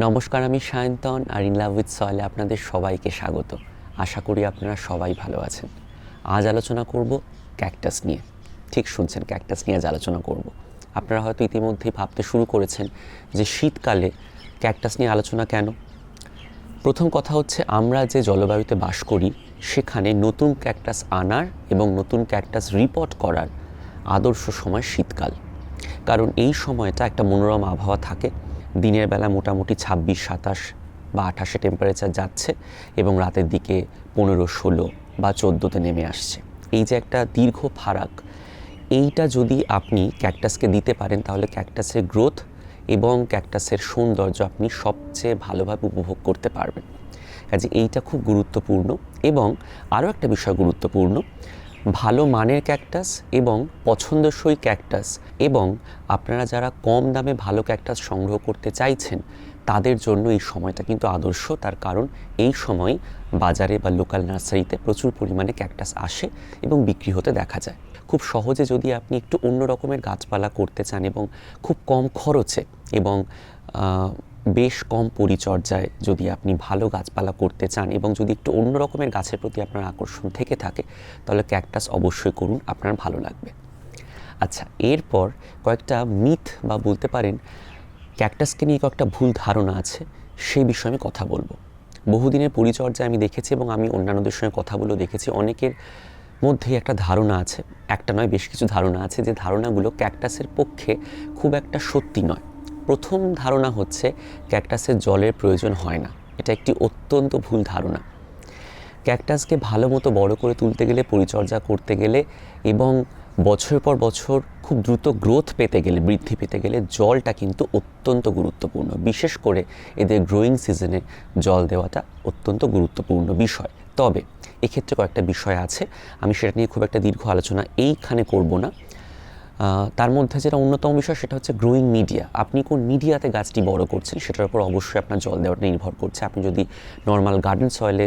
নমস্কার, আমি সায়ন্তন আর ইন লাভ উইথ সয়েলে আপনাদের সবাইকে স্বাগত। আশা করি আপনারা সবাই ভালো আছেন। আজ আলোচনা করব ক্যাকটাস নিয়ে। ঠিক শুনছেন, ক্যাকটাস নিয়ে আজ আলোচনা করব। আপনারা হয়তো ইতিমধ্যেই ভাবতে শুরু করেছেন যে শীতকালে ক্যাকটাস নিয়ে আলোচনা কেন? প্রথম কথা হচ্ছে, আমরা যে জলবায়ুতে বাস করি, সেখানে নতুন ক্যাকটাস আনার এবং নতুন ক্যাকটাস রিপোর্ট করার আদর্শ সময় শীতকাল। কারণ এই সময়টা একটা মনোরম আবহাওয়া থাকে। দিনের বেলা মোটামুটি ছাব্বিশ, সাতাশ বা আঠাশে টেম্পারেচার যাচ্ছে এবং রাতের দিকে পনেরো, ষোলো বা চোদ্দোতে নেমে আসছে। এই যে একটা দীর্ঘ ফারাক, এইটা যদি আপনি ক্যাকটাসকে দিতে পারেন তাহলে ক্যাকটাসের গ্রোথ এবং ক্যাকটাসের সৌন্দর্য আপনি সবচেয়ে ভালোভাবে উপভোগ করতে পারবেন। কাজে এইটা খুব গুরুত্বপূর্ণ এবং আরও একটা বিষয় গুরুত্বপূর্ণ ভালো মানের ক্যাকটাস এবং পছন্দসই ক্যাকটাস এবং আপনারা যারা কম দামে ভালো ক্যাকটাস সংগ্রহ করতে চাইছেন, তাদের জন্য এই সময়টা কিন্তু আদর্শ। তার কারণ এই সময় বাজারে বা লোকাল নার্সারিতে প্রচুর পরিমাণে ক্যাকটাস আসে এবং বিক্রি হতে দেখা যায়। খুব সহজে যদি আপনি একটু অন্য রকমের গাছপালা করতে চান এবং খুব কম খরচে এবং বেশ কম পরিচর্যায় যদি আপনি ভালো গাছপালা করতে চান এবং যদি একটু অন্য রকমের গাছের প্রতি আপনার আকর্ষণ থেকে থাকে, তাহলে ক্যাকটাস অবশ্যই করুন, আপনার ভালো লাগবে। আচ্ছা এরপর কয়েকটা মিথ বা বলতে পারেন, ক্যাকটাসকে নিয়ে কয়েকটা ভুল ধারণা আছে সেই বিষয়ে আমি কথা বলব। বহুদিনের পরিচর্যা আমি দেখেছি এবং আমি অন্যান্যদের সঙ্গে কথা বলেও দেখেছি, অনেকের মধ্যেই একটা ধারণা আছে, একটা নয়, বেশ কিছু ধারণা আছে যে ধারণাগুলো ক্যাকটাসের পক্ষে খুব একটা সত্যি নয়। প্রথম ধারণা হচ্ছে ক্যাকটাসের জলের প্রয়োজন হয় না। এটা একটি অত্যন্ত ভুল ধারণা। ক্যাকটাসকে ভালো মতো বড় করে তুলতে গেলে, পরিচর্যা করতে গেলে এবং বছর পর বছর খুব দ্রুত গ্রোথ পেতে গেলে, বৃদ্ধি পেতে গেলে জলটা কিন্তু অত্যন্ত গুরুত্বপূর্ণ। বিশেষ করে এদের গ্রোয়িং সিজনে জল দেওয়াটা অত্যন্ত গুরুত্বপূর্ণ বিষয়। তবে এক্ষেত্রে কয়েকটা বিষয় আছে। আমি সেটা নিয়ে খুব একটা দীর্ঘ আলোচনা এইখানে করব না। তার মধ্যে যেটা অন্যতম বিষয় সেটা হচ্ছে গ্রোয়িং মিডিয়া আপনি কোন মিডিয়াতে গাছটি বড় করছেন সেটার উপর অবশ্যই আপনার জল দেওয়াটা নির্ভর করছে। আপনি যদি নর্মাল গার্ডেন সয়েলে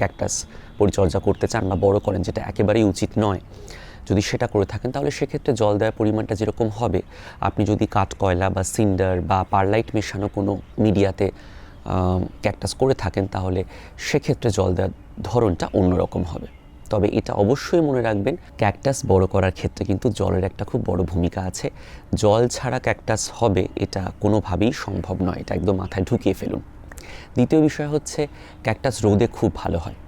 ক্যাকটাস পরিচর্যা করতে চান বা বড় করেন, যেটা একেবারেই উচিত নয়, যদি সেটা করে থাকেন, তাহলে সেক্ষেত্রে জল দেওয়ার পরিমাণটা যেরকম হবে। আপনি যদি কাঠকয়লা বা সিন্ডার বা পারলাইট মেশানো কোনো মিডিয়াতে ক্যাকটাস করে থাকেন, তাহলে সেক্ষেত্রে জল দেওয়ার ধরনটা অন্যরকম হবে। তবে এটা অবশ্যই মনে রাখবেন, ক্যাকটাস বড় করার ক্ষেত্রে কিন্তু জলের একটা খুব বড় ভূমিকা আছে। জল ছাড়া ক্যাকটাস হবে এটা কোনোভাবেই সম্ভব নয়, এটা একদম মাথায় ঢুকিয়ে ফেলুন। দ্বিতীয় বিষয় হচ্ছে, ক্যাকটাস রোদে খুব ভালো হয়।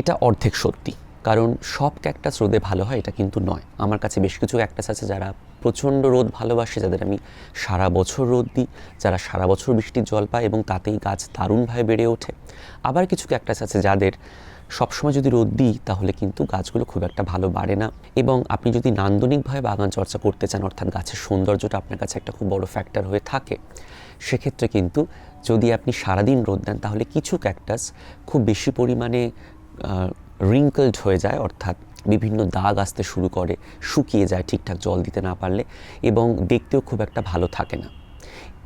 এটা অর্ধেক সত্যি, কারণ সব ক্যাকটাস রোদে ভালো হয় এটা কিন্তু নয়। আমার কাছে বেশ কিছু ক্যাকটাস আছে যারা প্রচণ্ড রোদ ভালোবাসে, যাদের আমি সারা বছর রোদ দিই, যারা সারা বছর বৃষ্টির জল পায় এবং তাতেই গাছ দারুণভাবে বেড়ে ওঠে। আবার কিছু ক্যাকটাস আছে যাদের সবসময় যদি রোদ দিই, তাহলে কিন্তু গাছগুলো খুব একটা ভালো বাড়ে না। এবং আপনি যদি নান্দনিকভাবে বাগান চর্চা করতে চান, অর্থাৎ গাছের সৌন্দর্যটা আপনার কাছে একটা খুব বড় ফ্যাক্টর হয়ে থাকে, সেক্ষেত্রে কিন্তু যদি আপনি সারাদিন রোদ দেন, তাহলে কিছু ক্যাকটাস খুব বেশি পরিমাণে রিঙ্কলড হয়ে যায়, অর্থাৎ বিভিন্ন দাগ আসতে শুরু করে, শুকিয়ে যায় ঠিকঠাক জল দিতে না পারলে এবং দেখতেও খুব একটা ভালো থাকে না।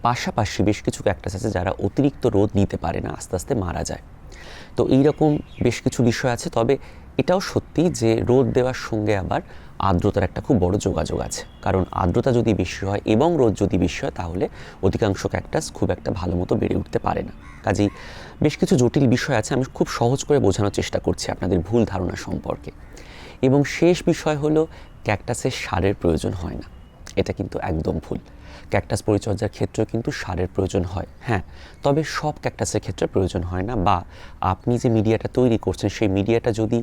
পাশাপাশি বেশ কিছু ক্যাকটাস আছে যারা অতিরিক্ত রোদ নিতে পারে না, আস্তে আস্তে মারা যায়। তো এই রকম বেশ কিছু বিষয় আছে। তবে এটাও সত্যি যে রোদ দেওয়ার সঙ্গে আবার আর্দ্রতার একটা খুব বড় যোগাযোগ আছে। কারণ আর্দ্রতা যদি বেশি হয় এবং রোদ যদি বেশি হয়, তাহলে অধিকাংশ ক্যাকটাস খুব একটা ভালো মতো বেড়ে উঠতে পারে না। কাজেই বেশ কিছু জটিল বিষয় আছে, আমি খুব সহজ করে বোঝানোর চেষ্টা করছি আপনাদের ভুল ধারণা সম্পর্কে। এবং শেষ বিষয় হলো ক্যাকটাসের সারের প্রয়োজন হয় না। এটা কিন্তু একদম ভুল। ক্যাকটাস পরিচর্যার ক্ষেত্রেও কিন্তু সারের প্রয়োজন হয় হ্যাঁ। তবে সব ক্যাকটাসের ক্ষেত্রে প্রয়োজন হয় না বা আপনি যে মিডিয়াটা তৈরি করছেন, সেই মিডিয়াটা যদি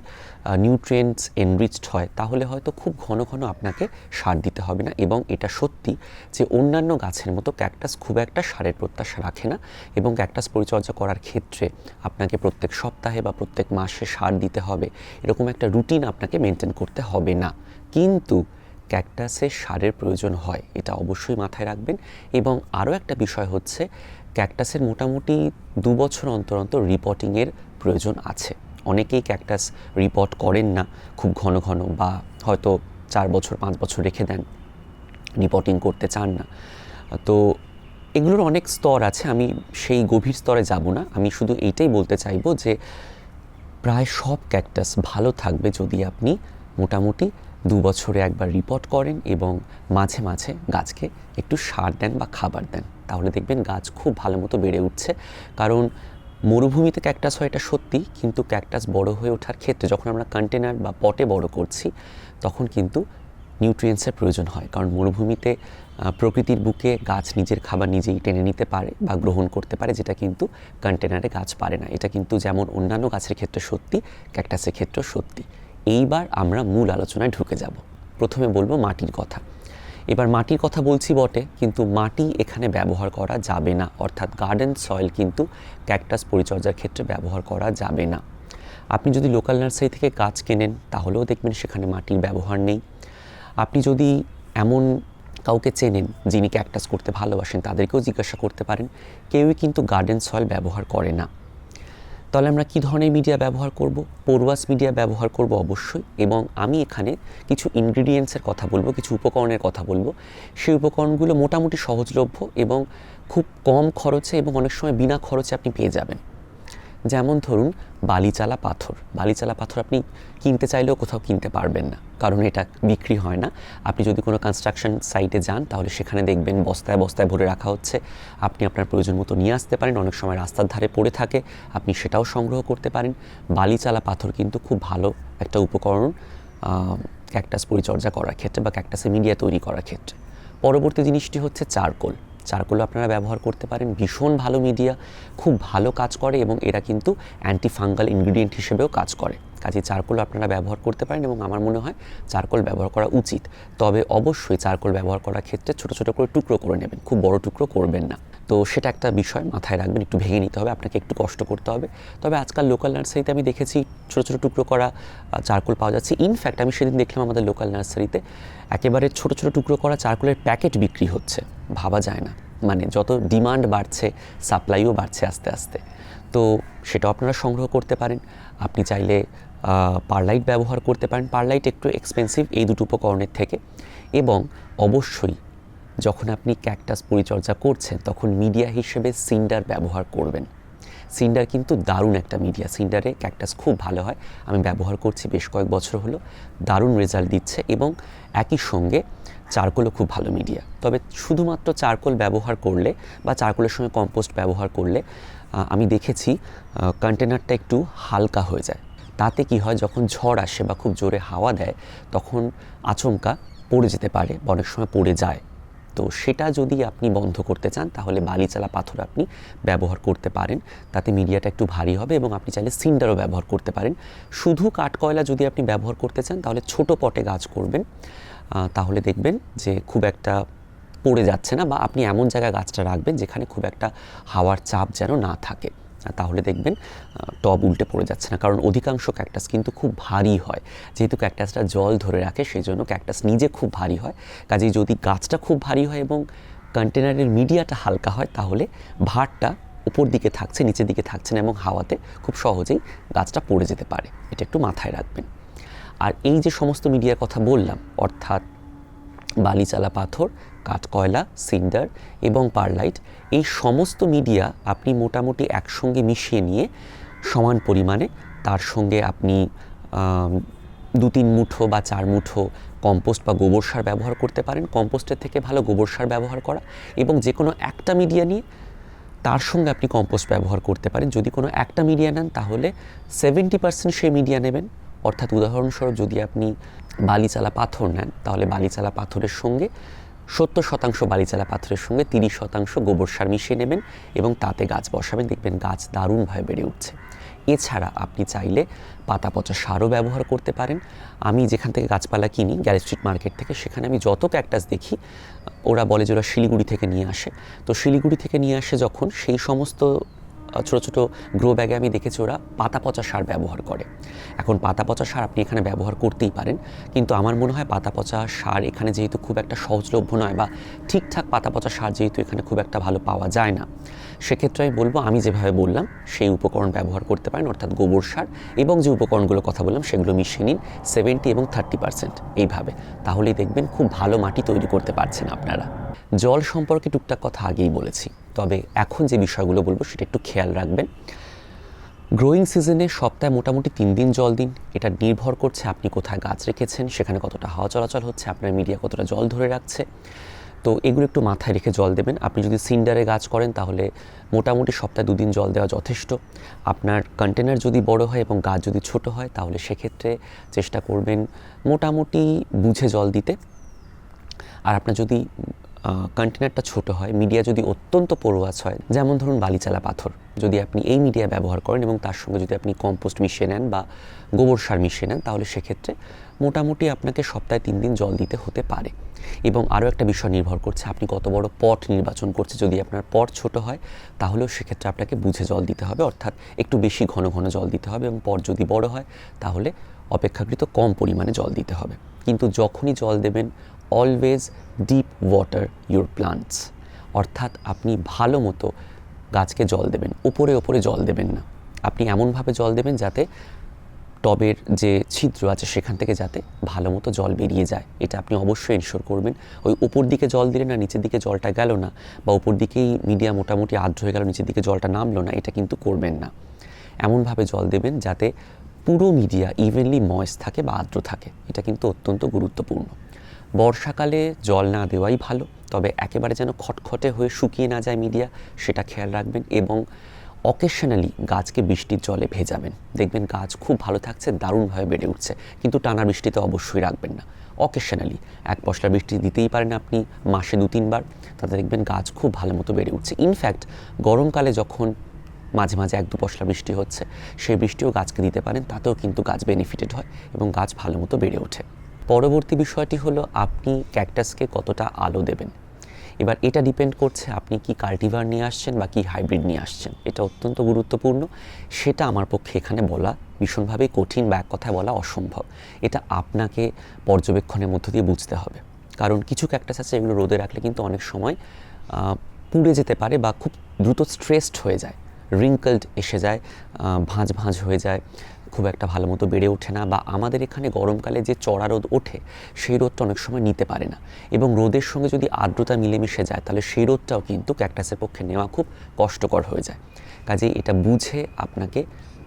নিউট্রিয়েন্টস এনরিচড হয়, তাহলে হয়তো খুব ঘন ঘন আপনাকে সার দিতে হবে না এবং এটা সত্যি যে অন্যান্য গাছের মতো ক্যাকটাস খুব একটা সারের প্রত্যাশা রাখে না এবং ক্যাকটাস পরিচর্যা করার ক্ষেত্রে আপনাকে প্রত্যেক সপ্তাহে বা প্রত্যেক মাসে সার দিতে হবে। এরকম একটা রুটিন আপনাকে মেনটেন করতে হবে না। কিন্তু ক্যাকটাসে সারের প্রয়োজন হয়, এটা অবশ্যই মাথায় রাখবেন। এবং আরও একটা বিষয় হচ্ছে, ক্যাকটাসের মোটামুটি দু বছর অন্তর অন্তর রিপোর্টিংয়ের প্রয়োজন আছে। অনেকেই ক্যাকটাস রিপোর্ট করেন না, খুব ঘন ঘন বা হয়তো চার বছর, পাঁচ বছর রেখে দেন রিপোর্টিং করতে চান না। তো এগুলোর অনেক স্তর আছে, আমি সেই গভীর স্তরে যাব না। আমি শুধু এইটাই বলতে চাইব যে, প্রায় সব ক্যাকটাস ভালো থাকবে যদি আপনি মোটামুটি দু বছরে একবার রিপোর্ট করেন এবং মাঝে মাঝে গাছকে একটু সার দেন বা খাবার দেন। তাহলে দেখবেন গাছ খুব ভালো মতো বেড়ে উঠছে। কারণ মরুভূমিতে ক্যাকটাস হয় এটা সত্যি, কিন্তু ক্যাকটাস বড় হয়ে ওঠার ক্ষেত্রে যখন আমরা কন্টেনার বা পটে বড় করছি, তখন কিন্তু নিউট্রিয়েন্টসের প্রয়োজন হয়। কারণ মরুভূমিতে প্রকৃতির বুকে গাছ নিজের খাবার নিজেই টেনে নিতে পারে বা গ্রহণ করতে পারে, যেটা কিন্তু কন্টেনারে গাছ পারে না। এটা কিন্তু যেমন অন্যান্য গাছের ক্ষেত্রে সত্যি ক্যাকটাসের ক্ষেত্রেও সত্যি। এইবার আমরা মূল আলোচনায় ঢুকে যাব। প্রথমে বলব মাটির কথা। এবার মাটির কথা বলছি বটে, কিন্তু মাটি এখানে ব্যবহার করা যাবে না। অর্থাৎ গার্ডেন সয়েল কিন্তু ক্যাকটাস পরিচর্যার ক্ষেত্রে ব্যবহার করা যাবে না। আপনি যদি লোকাল নার্সারি থেকে গাছ কেনেন, তাহলেও দেখবেন সেখানে মাটির ব্যবহার নেই। আপনি যদি এমন কাউকে চেনেন, যিনি ক্যাকটাস করতে ভালোবাসেন, তাদেরকেও জিজ্ঞাসা করতে পারেন। কেউই কিন্তু গার্ডেন সয়েল ব্যবহার করে না। তাহলে আমরা কী ধরনের মিডিয়া ব্যবহার করব? পোরওয়াস মিডিয়া ব্যবহার করব অবশ্যই এবং আমি এখানে কিছু ইনগ্রিডিয়েন্টসের কথা বলব, কিছু উপকরণের কথা বলব। সেই উপকরণগুলো মোটামুটি সহজলভ্য এবং খুব কম খরচে এবং অনেক সময় বিনা খরচে আপনি পেয়ে যাবেন। যেমন ধরুন, বালিচালা পাথর। বালিচালা পাথর আপনি কিনতে চাইলেও কোথাও কিনতে পারবেন না, কারণ এটা বিক্রি হয় না। আপনি যদি কোনো কনস্ট্রাকশন সাইটে যান, তাহলে সেখানে দেখবেন বস্তায় বস্তায় ভরে রাখা হচ্ছে। আপনি আপনার প্রয়োজন মতো নিয়ে আসতে পারেন, অনেক সময় রাস্তার ধারে পড়ে থাকে, আপনি সেটাও সংগ্রহ করতে পারেন। বালিচালা পাথর কিন্তু খুব ভালো একটা উপকরণ ক্যাকটাস পরিচর্যা করার ক্ষেত্রে বা ক্যাকটাসে মিডিয়া তৈরি করার ক্ষেত্রে। পরবর্তী জিনিসটি হচ্ছে চারকোল। চারকোল আপনারা ব্যবহার করতে পারেন। ভীষণ ভালো মিডিয়া, খুব ভালো কাজ করে এবং এরা কিন্তু অ্যান্টি ফাঙ্গাল ইনগ্রিডিয়েন্ট হিসেবেও কাজ করে। কাজে চারকোল আপনারা ব্যবহার করতে পারেন এবং আমার মনে হয় চারকোল ব্যবহার করা উচিত। তবে অবশ্যই চারকোল ব্যবহার করার ক্ষেত্রে ছোটো ছোটো করে টুকরো করে নেবেন। খুব বড় টুকরো করবেন না। তো সেটা একটা বিষয় মাথায় রাখবেন, একটু ভেঙে নিতে হবে, আপনাকে একটু কষ্ট করতে হবে। তবে আজকাল লোকাল নার্সারিতে আমি দেখেছি ছোটো ছোটো টুকরো করা চারকোল পাওয়া যাচ্ছে। ইনফ্যাক্ট আমি সেদিন দেখলাম আমাদের লোকাল নার্সারিতে একেবারে ছোটো ছোটো টুকরো করা চারকোলের প্যাকেট বিক্রি হচ্ছে। ভাবা যায় না। মানে যত ডিমান্ড বাড়ছে সাপ্লাইও বাড়ছে আস্তে আস্তে। তো সেটাও আপনারা সংগ্রহ করতে পারেন। আপনি চাইলে পারলাইট ব্যবহার করতে পারেন। পারলাইট একটু এক্সপেন্সিভ এই দুটো উপকরণের থেকে। এবং অবশ্যই যখন আপনি ক্যাকটাস পরিচর্যা করছেন, তখন মিডিয়া হিসেবে সিন্ডার ব্যবহার করবেন। সিন্ডার কিন্তু দারুণ একটা মিডিয়া। সিন্ডারে ক্যাকটাস খুব ভালো হয়। আমি ব্যবহার করছি বেশ কয়েক বছর হলো। দারুণ রেজাল্ট দিচ্ছে এবং একই সঙ্গে চারকোলও খুব ভালো মিডিয়া। তবে শুধুমাত্র চারকোল ব্যবহার করলে বা চারকোলের সঙ্গে কম্পোস্ট ব্যবহার করলে আমি দেখেছি কন্টেনারটা একটু হালকা হয়ে যায়। তাতে কি হয়, যখন ঝড় আসে বা খুব জোরে হাওয়া দেয়, তখন আচমকা পড়ে যেতে পারে অনেক সময় পড়ে যায়। তো সেটা যদি আপনি বন্ধ করতে চান, তাহলে বালিচালা পাথর আপনি ব্যবহার করতে পারেন। তাতে মিডিয়াটা একটু ভারী হবে এবং আপনি চাইলে সিন্ডারও ব্যবহার করতে পারেন। শুধু কাঠকয়লা যদি আপনি ব্যবহার করতে চান, তাহলে ছোট পটে গাছ করবেন। তাহলে দেখবেন যে খুব একটা পড়ে যাচ্ছে না বা আপনি এমন জায়গায় গাছটা রাখবেন যেখানে খুব একটা হাওয়ার চাপ যেন না থাকে। তাহলে দেখবেন টব উল্টে পড়ে যাচ্ছে না। কারণ অধিকাংশ ক্যাকটাস কিন্তু খুব ভারী হয়। যেহেতু ক্যাকটাসটা জল ধরে রাখে সেই জন্য ক্যাকটাস নিজে খুব ভারী হয়। কাজেই যদি গাছটা খুব ভারী হয় এবং কন্টেনারের মিডিয়াটা হালকা হয়, তাহলে ভারটা উপর দিকে থাকছে, নিচের দিকে থাকছে না এবং হাওয়াতে খুব সহজেই গাছটা পড়ে যেতে পারে। এটা একটু মাথায় রাখবেন। আর এই যে সমস্ত মিডিয়ার কথা বললাম, অর্থাৎ বালিচালা পাথর কাঠকয়লা, সিন্ডার এবং পারলাইট এই সমস্ত মিডিয়া আপনি মোটামুটি একসঙ্গে মিশিয়ে নিয়ে সমান পরিমাণে তার সঙ্গে আপনি দু তিন মুঠো বা চার মুঠো কম্পোস্ট বা গোবর সার ব্যবহার করতে পারেন। কম্পোস্টের থেকে ভালো গোবর সার ব্যবহার করা এবং যে কোনো একটা মিডিয়া নিয়ে তার সঙ্গে আপনি কম্পোস্ট ব্যবহার করতে পারেন। যদি কোনো একটা মিডিয়া নেন, তাহলে সেভেন্টি পার্সেন্ট সেই মিডিয়া নেবেন। অর্থাৎ উদাহরণস্বরূপ যদি আপনি বালিচালা পাথর নেন, তাহলে বালিচালা পাথরের সঙ্গে সত্তর শতাংশ বালিচালা পাথরের সঙ্গে তিরিশ শতাংশ গোবর সার মিশিয়ে নেবেন এবং তাতে গাছ বসাবেন। দেখবেন গাছ দারুণভাবে বেড়ে উঠছে। এছাড়া আপনি চাইলে পাতা পচা সারও ব্যবহার করতে পারেন। আমি যেখান থেকে গাছপালা কিনি, গ্যারেজ স্ট্রিট মার্কেট থেকে, সেখানে আমি যত ক্যাকটাস দেখি, ওরা বলে যে ওরা শিলিগুড়ি থেকে নিয়ে আসে। তো শিলিগুড়ি থেকে নিয়ে আসে যখন, সেই সমস্ত ছোটো ছোটো গ্রো ব্যাগে আমি দেখেছি ওরা পাতা পচা সার ব্যবহার করে। এখন পাতা পচা সার আপনি এখানে ব্যবহার করতেই পারেন, কিন্তু আমার মনে হয় পাতা পচা সার এখানে যেহেতু খুব একটা সহজলভ্য নয় বা ঠিকঠাক পাতা পচা সার যেহেতু এখানে খুব একটা ভালো পাওয়া যায় না, সেক্ষেত্রে আমি বলব, আমি যেভাবে বললাম, সেই উপকরণ ব্যবহার করতে পারেন, অর্থাৎ গোবর সার এবং যে উপকরণগুলো কথা বললাম, সেগুলো মিশিয়ে নিন সেভেন্টি এবং থার্টি পার্সেন্ট এইভাবে। তাহলেই দেখবেন খুব ভালো মাটি তৈরি করতে পারছেন আপনারা। জল সম্পর্কে টুকটাক কথা আগেই বলেছি। তবে এখন যে বিষয়গুলো বলব সেটা একটু খেয়াল রাখবেন। গ্রোয়িং সিজনে সপ্তাহে মোটামুটি তিন দিন জল দিন। এটা নির্ভর করছে আপনি কোথায় গাছ রেখেছেন, সেখানে কতটা হাওয়া চলাচল হচ্ছে, আপনার মিডিয়া কতটা জল ধরে রাখছে। তো এগুলো একটু মাথায় রেখে জল দেবেন। আপনি যদি সিন্ডারে গাছ করেন তাহলে মোটামুটি সপ্তাহে দুদিন জল দেওয়া যথেষ্ট। আপনার কন্টেনার যদি বড় হয় এবং গাছ যদি ছোট হয় তাহলে সেক্ষেত্রে চেষ্টা করবেন মোটামুটি বুঝে জল দিতে। আর আপনার যদি কন্টেনারটা ছোট হয় মিডিয়া যদি অত্যন্ত পড়ুয়াছ হয়, যেমন ধরুন বালিচালা পাথর, যদি আপনি এই মিডিয়া ব্যবহার করেন এবং তার সঙ্গে যদি আপনি কম্পোস্ট মিশিয়ে নেন বা গোবর সার মিশিয়ে নেন, তাহলে সেক্ষেত্রে মোটামুটি আপনাকে সপ্তাহে তিন দিন জল দিতে হতে পারে। এবং আরও একটা বিষয় নির্ভর করছে, আপনি কত বড় পট নির্বাচন করছে, যদি আপনার পট ছোট হয়, তাহলেও সেক্ষেত্রে আপনাকে বুঝে জল দিতে হবে, অর্থাৎ একটু বেশি ঘন ঘন জল দিতে হবে এবং পট যদি বড় হয়, তাহলে অপেক্ষাকৃত কম পরিমাণে জল দিতে হবে। কিন্তু যখনই জল দেবেন always deep water your plants অর্থাৎ আপনি ভালো মতো গাছকে জল দেবেন, উপরে ওপরে জল দেবেন না। আপনি এমনভাবে জল দেবেন যাতে টবের যে ছিদ্র আছে সেখান থেকে যাতে ভালো মতো জল বেরিয়ে যায়। এটা আপনি অবশ্যই এনশোর করবেন। ওই উপর দিকে জল দিলেন না, নিচের দিকে জলটা গেল না বা উপর দিকেই মিডিয়া মোটামুটি আর্দ্র হয়ে গেল, নিচের দিকে জলটা নামলো না, এটা কিন্তু করবেন না। এমনভাবে জল দেবেন যাতে পুরো মিডিয়া ইভেনলি ময়েস থাকে বা আর্দ্র থাকে। এটা কিন্তু অত্যন্ত গুরুত্বপূর্ণ। বর্ষাকালে জল না দেওয়াই ভালো, তবে একেবারে যেন খটখটে হয়ে শুকিয়ে না যায় মিডিয়া, সেটা খেয়াল রাখবেন এবং অকেশনালি গাছকে বৃষ্টির জলে ভেজাবেন। দেখবেন গাছ খুব ভালো থাকছে, দারুণভাবে বেড়ে উঠছে, কিন্তু টানা বৃষ্টিতে অবশ্যই রাখবেন না। অকেশনালি এক পশলা বৃষ্টি দিতেই পারেন আপনি, মাসে দু তিনবার, তাতে দেখবেন গাছ খুব ভালো মতো বেড়ে উঠছে। ইনফ্যাক্ট গরমকালে যখন মাঝে মাঝে এক দু পশলা বৃষ্টি হচ্ছে, সেই বৃষ্টিও গাছকে দিতে পারেন, তাতেও কিন্তু গাছ বেনিফিটেড হয় এবং গাছ ভালো মতো বেড়ে ওঠে। পরবর্তী বিষয়টি হলো আপনি ক্যাকটাসকে কতটা আলো দেবেন। এবার এটা ডিপেন্ড করছে আপনি কি কাল্টিভার নিয়ে আসছেন বা কি হাইব্রিড নিয়ে আসছেন। এটা অত্যন্ত গুরুত্বপূর্ণ। সেটা আমার পক্ষে এখানে বলা ভীষণভাবে কঠিন বা এক কথায় বলা অসম্ভব। এটা আপনাকে পর্যবেক্ষণের মধ্য দিয়ে বুঝতে হবে। কারণ কিছু ক্যাকটাস আছে এগুলো রোদে রাখলে কিন্তু অনেক সময় পুড়ে যেতে পারে বা খুব দ্রুত স্ট্রেসড হয়ে যায়। রিঙ্কলড এসে যায় ভাঁজ ভাঁজ হয়ে যায়। খুব একটা ভালো মতো বেড়ে ওঠে না বা আমাদের এখানে গরমকালে যে চড়া রোদ ওঠে, সেই রোদটা অনেক সময় নিতে পারে না। এবং রোদের সঙ্গে যদি আর্দ্রতা মিলেমিশে যায়, তাহলে সেই রোদটাও কিন্তু ক্যাকটাসের পক্ষে নেওয়া খুব কষ্টকর হয়ে যায়। কাজেই এটা বুঝে আপনাকে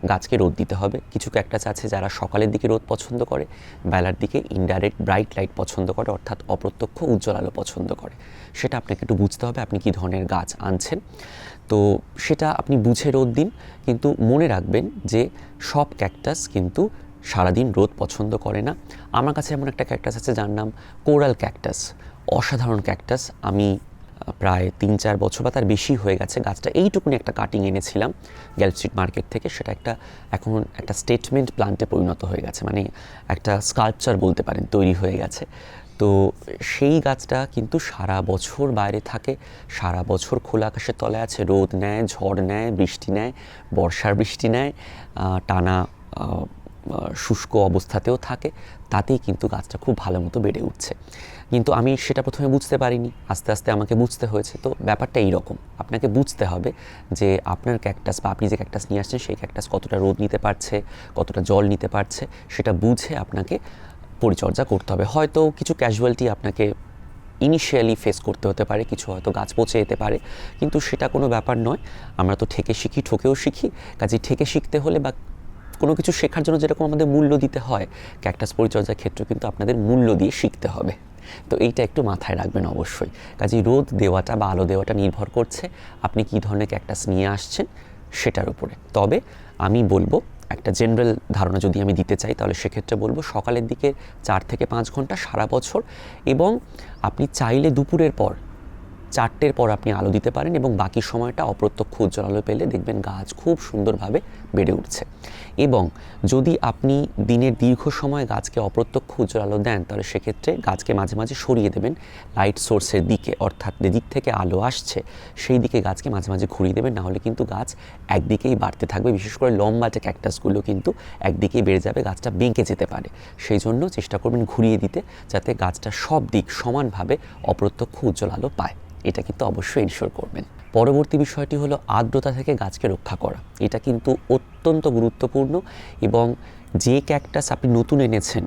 গাছকে রোদ দিতে হবে। কিছু ক্যাকটাস আছে যারা সকালের দিকে রোদ পছন্দ করে, বেলার দিকে ইনডাইরেক্ট ব্রাইট লাইট পছন্দ করে, অর্থাৎ অপ্রত্যক্ষ উজ্জ্বল আলো পছন্দ করে। সেটা আপনাকে একটু বুঝতে হবে আপনি কী ধরনের গাছ আনছেন। তো সেটা আপনি বুঝে রোদ দিন, কিন্তু মনে রাখবেন যে সব ক্যাকটাস কিন্তু সারাদিন রোদ পছন্দ করে না। আমার কাছে এমন একটা ক্যাকটাস আছে যার নাম কোরাল ক্যাকটাস অসাধারণ ক্যাকটাস আমি প্রায় তিন চার বছর বা তার বেশি হয়ে গেছে। গাছটা এইটুকুনি একটা কাটিং এনেছিলাম গ্যাল স্ট্রিট মার্কেট থেকে। সেটা একটা, এখন একটা স্টেটমেন্ট প্লান্টে পরিণত হয়ে গেছে। মানে একটা স্কাল্পচার বলতে পারেন, তৈরি হয়ে গেছে। তো সেই গাছটা কিন্তু সারা বছর বাইরে থাকে, সারা বছর খোলা আকাশের তলে আছে। রোদ নেয়, ঝড় নেয়, বৃষ্টি নেয়, বর্ষার বৃষ্টি নেয় টানা শুষ্ক অবস্থাতেও থাকে। তাতেই কিন্তু গাছটা খুব ভালো মতো বেড়ে উঠছে। কিন্তু আমি সেটা প্রথমে বুঝতে পারিনি। আস্তে আস্তে আমাকে বুঝতে হয়েছে। তো ব্যাপারটা এইরকম। আপনাকে বুঝতে হবে যে আপনার ক্যাকটাস বা আপনি যে ক্যাকটাস নিয়ে আসছেন, সেই ক্যাকটাস কতটা রোদ নিতে পারছে, কতটা জল নিতে পারছে, সেটা বুঝে আপনাকে পরিচর্যা করতে হবে। হয়তো কিছু ক্যাজুয়ালিটি আপনাকে ইনিশিয়ালি ফেস করতে হতে পারে, কিছু হয়তো গাছ পচে যেতে পারে, কিন্তু সেটা কোনো ব্যাপার নয়। আমরা তো ঠেকে শিখি, ঠকেও শিখি। কাজে ঠেকে শিখতে হলে বা কোনো কিছু শেখার জন্য যেরকম আমাদের মূল্য দিতে হয় ক্যাকটাস পরিচর্যার ক্ষেত্রে কিন্তু আপনাদের মূল্য দিয়ে শিখতে হবে। তো এইটা একটু মাথায় রাখবেন অবশ্যই। কাজেই রোদ দেওয়াটা বা আলো দেওয়াটা নির্ভর করছে আপনি কী ধরনের ক্যাকটাস নিয়ে আসছেন সেটার উপরে। তবে আমি বলব, একটা জেনারেল ধারণা যদি আমি দিতে চাই, তাহলে সেক্ষেত্রে বলব সকালের দিকে চার থেকে পাঁচ ঘণ্টা সারা বছর এবং আপনি চাইলে দুপুরের পর চারটের পর আপনি আলো দিতে পারেন এবং বাকি সময়টা অপ্রত্যক্ষ উজ্জ্বল আলো পেলে দেখবেন গাছ খুব সুন্দরভাবে বেড়ে উঠছে। এবং যদি আপনি দিনের দীর্ঘ সময় গাছকে অপ্রত্যক্ষ উজ্জ্বল আলো দেন, তাহলে সেক্ষেত্রে গাছকে মাঝে মাঝে সরিয়ে দেবেন লাইট সোর্সের দিকে, অর্থাৎ যেদিক থেকে আলো আসছে, সেই দিকে গাছকে মাঝে মাঝে ঘুরিয়ে দেবেন, নাহলে কিন্তু গাছ একদিকেই বাড়তে থাকবে। বিশেষ করে লম্বা যে ক্যাকটাসগুলো কিন্তু একদিকেই বেড়ে যাবে, গাছটা বেঁকে যেতে পারে। সেই জন্য চেষ্টা করবেন ঘুরিয়ে দিতে, যাতে গাছটা সব দিক সমানভাবে অপ্রত্যক্ষ উজ্জ্বল আলো পায়। এটা কিন্তু অবশ্যই ইনশোর করবেন। পরবর্তী বিষয়টি হলো আর্দ্রতা থেকে গাছকে রক্ষা করা। এটা কিন্তু অত্যন্ত গুরুত্বপূর্ণ এবং যে ক্যাকটাস আপনি নতুন এনেছেন,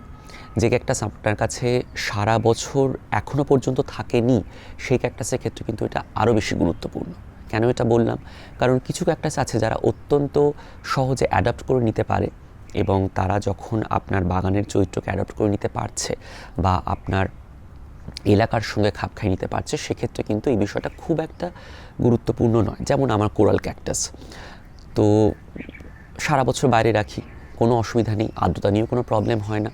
যে ক্যাকটাস আপনার কাছে সারা বছর এখনও পর্যন্ত থাকেনি, সেই ক্যাকটাসের ক্ষেত্রে কিন্তু এটা আরও বেশি গুরুত্বপূর্ণ। কেন এটা বললাম? কারণ কিছু ক্যাকটাস আছে যারা অত্যন্ত সহজে অ্যাডাপ্ট করে নিতে পারে এবং তারা যখন আপনার বাগানের চরিত্রকে অ্যাডাপ্ট করে নিতে পারছে বা আপনার এলাকার সঙ্গে খাপ খাইয়ে নিতে পারছে, সেক্ষেত্রে কিন্তু এই বিষয়টা খুব একটা গুরুত্বপূর্ণ নয়। যেমন আমার কোরাল ক্যাকটাস। তো সারা বছর বাইরে রাখি, কোনো অসুবিধা নেই, আর্দ্রতা নিয়েও কোনো প্রবলেম হয় না।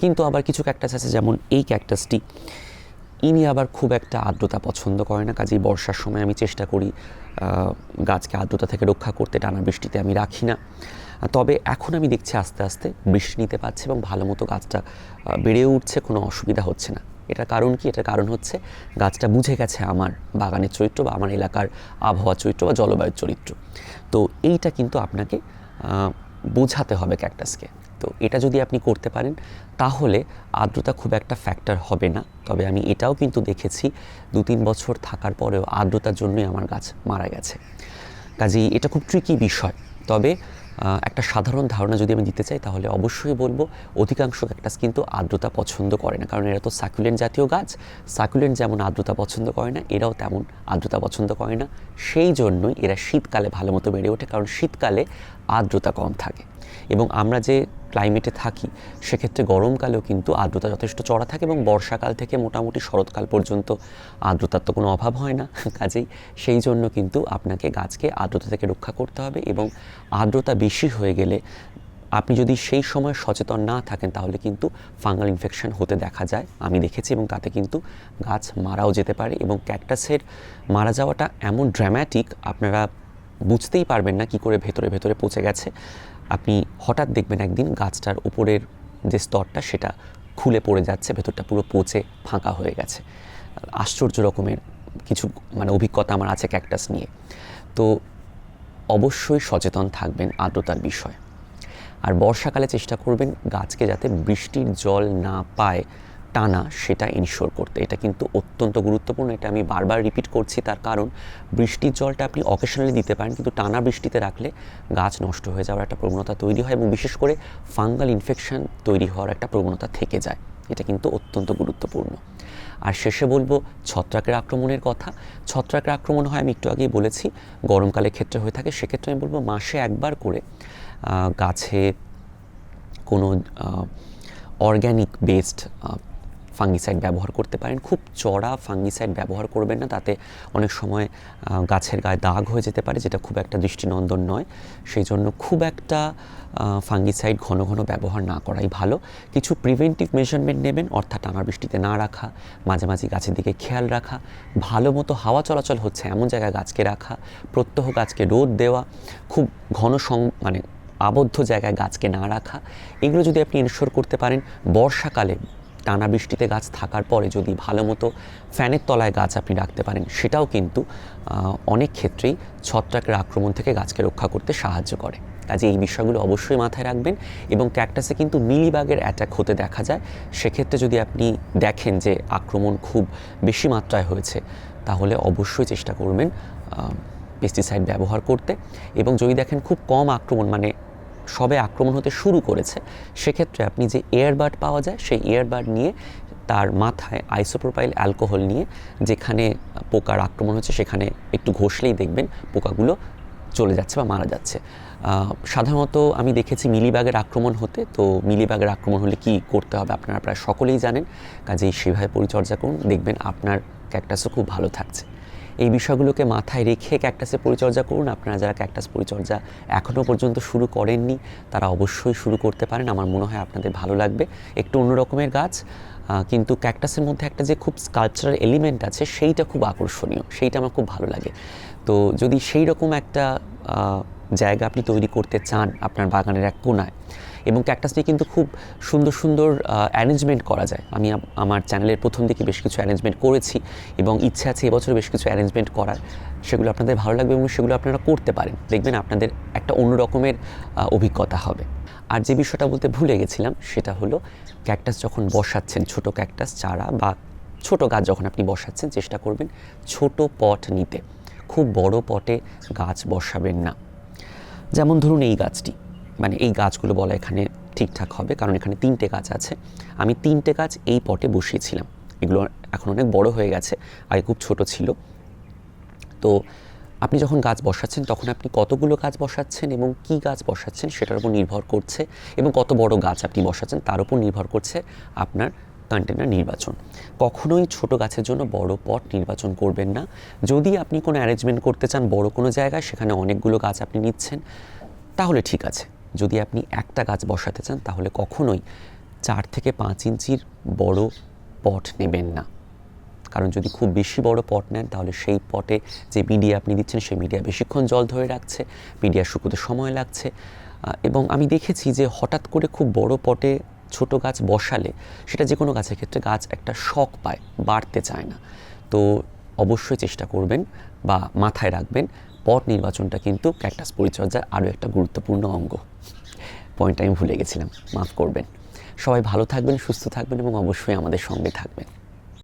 কিন্তু আবার কিছু ক্যাকটাস আছে, যেমন এই ক্যাকটাসটি। ইনি আবার খুব একটা আর্দ্রতা পছন্দ করে না, কাজেই বর্ষার সময় আমি চেষ্টা করি গাছকে আর্দ্রতা থেকে রক্ষা করতে, টানা বৃষ্টিতে আমি রাখি না। তবে এখন আমি দেখছি আস্তে আস্তে বৃষ্টি নিতে পারছে এবং ভালো মতো গাছটা বেড়ে উঠছে, কোনো অসুবিধা হচ্ছে না। এটার কারণ কি? এটার কারণ হচ্ছে গাছটা বুঝে গেছে আমার বাগানের চরিত্র বা আমার এলাকার আবহাওয়া চরিত্র বা জলবায়ুর চরিত্র। তো এইটা কিন্তু আপনাকে বোঝাতে হবে ক্যাকটাসকে। তো এটা যদি আপনি করতে পারেন, তাহলে আর্দ্রতা খুব একটা ফ্যাক্টর হবে না। তবে আমি এটাও কিন্তু দেখেছি দু তিন বছর থাকার পরেও আর্দ্রতার জন্যই আমার গাছ মারা গেছে। কাজেই এটা খুব ট্রিকি বিষয়। তবে একটা সাধারণ ধারণা যদি আমি দিতে চাই, তাহলে অবশ্যই বলব অধিকাংশ ক্যাকটাস কিন্তু আর্দ্রতা পছন্দ করে না। কারণ এরা তো সাকুলেন্ট জাতীয় গাছ। সাকুলেন্ট যেমন আর্দ্রতা পছন্দ করে না, এরাও তেমন আর্দ্রতা পছন্দ করে না। সেই জন্যই এরা শীতকালে ভালো মতো বেড়ে ওঠে, কারণ শীতকালে আর্দ্রতা কম থাকে। এবং আমরা যে ক্লাইমেটে থাকি, সেক্ষেত্রে গরমকালেও কিন্তু আর্দ্রতা যথেষ্ট চড়া থাকে এবং বর্ষাকাল থেকে মোটামুটি শরৎকাল পর্যন্ত আর্দ্রতার তো কোনো অভাব হয় না। কাজেই সেই জন্য কিন্তু আপনাকে গাছকে আর্দ্রতা থেকে রক্ষা করতে হবে এবং আর্দ্রতা বেশি হয়ে গেলে আপনি যদি সেই সময় সচেতন না থাকেন, তাহলে কিন্তু ফাঙ্গাল ইনফেকশন হতে দেখা যায়। আমি দেখেছি এবং তাতে কিন্তু গাছ মারাও যেতে পারে এবং ক্যাকটাসের মারা যাওয়াটা এমন ড্রামাটিক আপনারা বুঝতেই পারবেন না কি করে ভেতরে ভেতরে পচে গেছে। আপনি হঠাৎ দেখবেন একদিন গাছটার উপরের যে স্তরটা, সেটা খুলে পড়ে যাচ্ছে, ভেতরটা পুরো পচে ফাঁকা হয়ে গেছে। আশ্চর্য রকমের কিছু মানে অভিজ্ঞতা আমার আছে ক্যাকটাস নিয়ে। তো অবশ্যই সচেতন থাকবেন আর্দ্রতার বিষয়। আর বর্ষাকালে চেষ্টা করবেন গাছকে যাতে বৃষ্টির জল না পায় টানা সেটা ইনশোর করতে। এটা কিন্তু অত্যন্ত গুরুত্বপূর্ণ, এটা আমি বারবার রিপিট করছি তার কারণ বৃষ্টির জলটা আপনি অকেশনালি দিতে পারেন, কিন্তু টানা বৃষ্টিতে রাখলে গাছ নষ্ট হয়ে যাওয়ার একটা প্রবণতা তৈরি হয় এবং বিশেষ করে ফাঙ্গাল ইনফেকশন তৈরি হওয়ার একটা প্রবণতা থেকে যায়। এটা কিন্তু অত্যন্ত গুরুত্বপূর্ণ। আর শেষে বলব ছত্রাকের আক্রমণের কথা। ছত্রাকের আক্রমণ হয়, আমি একটু আগেই বলেছি গরমকালে ক্ষেত্রে হয়ে থাকে। সেক্ষেত্রে আমি বলব মাসে একবার করে গাছে কোনো অর্গ্যানিক বেসড ফাঙ্গিসাইড ব্যবহার করতে পারেন। খুব চড়া ফাঙ্গিসাইড ব্যবহার করবেন না, তাতে অনেক সময় গাছের গায়ে দাগ হয়ে যেতে পারে, যেটা খুব একটা দৃষ্টিনন্দন নয়। সেই জন্য খুব একটা ফাঙ্গিসাইড ঘন ঘন ব্যবহার না করাই ভালো। কিছু প্রিভেন্টিভ মেজারমেন্ট নেবেন, অর্থাৎ টানা বৃষ্টিতে না রাখা, মাঝে মাঝে গাছের দিকে খেয়াল রাখা, ভালো মতো হাওয়া চলাচল হচ্ছে এমন জায়গায় গাছকে রাখা, প্রত্যহ গাছকে রোদ দেওয়া, খুব ঘন সং মানে আবদ্ধ জায়গায় গাছকে না রাখা। এগুলো যদি আপনি ইনশোর করতে পারেন, বর্ষাকালে টানা বৃষ্টিতে গাছ থাকার পরে যদি ভালো মতো ফ্যানের তলায় গাছ আপনি রাখতে পারেন, সেটাও কিন্তু অনেক ক্ষেত্রেই ছত্রাকের আক্রমণ থেকে গাছকে রক্ষা করতে সাহায্য করে। কাজে এই বিষয়গুলো অবশ্যই মাথায় রাখবেন এবং ক্যাকটাসে কিন্তু মিলিবাগের অ্যাটাক হতে দেখা যায়। সেক্ষেত্রে যদি আপনি দেখেন যে আক্রমণ খুব বেশি মাত্রায় হয়েছে, তাহলে অবশ্যই চেষ্টা করবেন পেস্টিসাইড ব্যবহার করতে। এবং যদি দেখেন খুব কম আক্রমণ মানে সবে আক্রমণ হতে শুরু করেছে, সেক্ষেত্রে আপনি যে এয়ারবাড পাওয়া যায়, সেই এয়ারবাড নিয়ে তার মাথায় আইসোপ্রোপাইল অ্যালকোহল নিয়ে যেখানে পোকার আক্রমণ হচ্ছে, সেখানে একটু ঘষলেই দেখবেন পোকাগুলো চলে যাচ্ছে বা মারা যাচ্ছে। সাধারণত আমি দেখেছি মিলিবাগের আক্রমণ হতে, তো মিলিবাগের আক্রমণ হলে কি করতে হবে আপনারা প্রায় সকলেই জানেন, কাজেই সেভাবে পরিচর্যা করুন, দেখবেন আপনার ক্যাকটাসও খুব ভালো থাকছে। এই বিষয়গুলোকে মাথায় রেখে ক্যাকটাসের পরিচর্যা করুন। আপনারা যারা ক্যাকটাস পরিচর্যা এখনও পর্যন্ত শুরু করেননি, তারা অবশ্যই শুরু করতে পারেন। আমার মনে হয় আপনাদের ভালো লাগবে। একটু অন্য রকমের গাছ কিন্তু ক্যাকটাসের মধ্যে একটা যে খুব স্কালচারাল এলিমেন্ট আছে, সেইটা খুব আকর্ষণীয়। সেইটা আমার খুব ভালো লাগে। তো যদি সেই রকম একটা জায়গা আপনি তৈরি করতে চান আপনার বাগানের এক কোনায় এবং ক্যাকটাস নিয়ে কিন্তু খুব সুন্দর সুন্দর অ্যারেঞ্জমেন্ট করা যায়। আমি আমার চ্যানেলের প্রথম দিকে বেশ কিছু অ্যারেঞ্জমেন্ট করেছি এবং ইচ্ছে আছে এবছর বেশ কিছু অ্যারেঞ্জমেন্ট করার। সেগুলো আপনাদের ভালো লাগবে এবং সেগুলো আপনারা করতে পারেন। দেখবেন আপনাদের একটা অন্য রকমের অভিজ্ঞতা হবে। আর যে বিষয়টা বলতে ভুলে গেছিলাম সেটা হলো ক্যাকটাস যখন বসাচ্ছেন, ছোট ক্যাকটাস চারা বা ছোট গাছ যখন আপনি বসাচ্ছেন, চেষ্টা করবেন ছোট পট নিতে। খুব বড় পটে গাছ বসাবেন না। যেমন ধরুন এই গাছটি মানে এই গাছগুলো বলা এখানে ঠিকঠাক হবে, কারণ এখানে তিনটে গাছ আছে। আমি তিনটে গাছ এই পটে বসিয়েছিলাম। এগুলো এখন অনেক বড় হয়ে গেছে, আগে খুব ছোট ছিল। তো আপনি যখন গাছ বসাচ্ছেন, তখন আপনি কতগুলো গাছ বসাচ্ছেন এবং কি গাছ বসাচ্ছেন সেটার উপর নির্ভর করছে এবং কত বড় গাছ আপনি বসাচ্ছেন তার উপর নির্ভর করছে আপনার কন্টেনার নির্বাচন। কখনোই ছোট গাছের জন্য বড় পট নির্বাচন করবেন না। যদি আপনি কোনো অ্যারেঞ্জমেন্ট করতে চান বড় কোনো জায়গায়, সেখানে অনেকগুলো গাছ আপনি নিচ্ছেন, তাহলে ঠিক আছে। যদি আপনি একটা গাছ বসাতে চান, তাহলে কখনোই চার থেকে পাঁচ ইঞ্চির বড় পট নেবেন না। কারণ যদি খুব বেশি বড় পট নেন, তাহলে সেই পটে যে মিডিয়া আপনি দিচ্ছেন, সেই মিডিয়া বেশিক্ষণ জল ধরে রাখছে, মিডিয়া শুকোতে সময় লাগছে। এবং আমি দেখেছি যে হঠাৎ করে খুব বড় পটে ছোট গাছ বসালে সেটা যে কোনো গাছের ক্ষেত্রে গাছ একটা শখ পায়, বাড়তে চায় না। তো অবশ্যই চেষ্টা করবেন বা মাথায় রাখবেন, পট নির্বাচনটা কিন্তু ক্যাকটাস পরিচর্যার আরও একটা গুরুত্বপূর্ণ অঙ্গ। পয়েন্ট আমি ভুলে গেছিলাম, মাফ করবেন। সবাই ভালো থাকবেন, সুস্থ থাকবেন এবং অবশ্যই আমাদের সঙ্গে থাকবেন।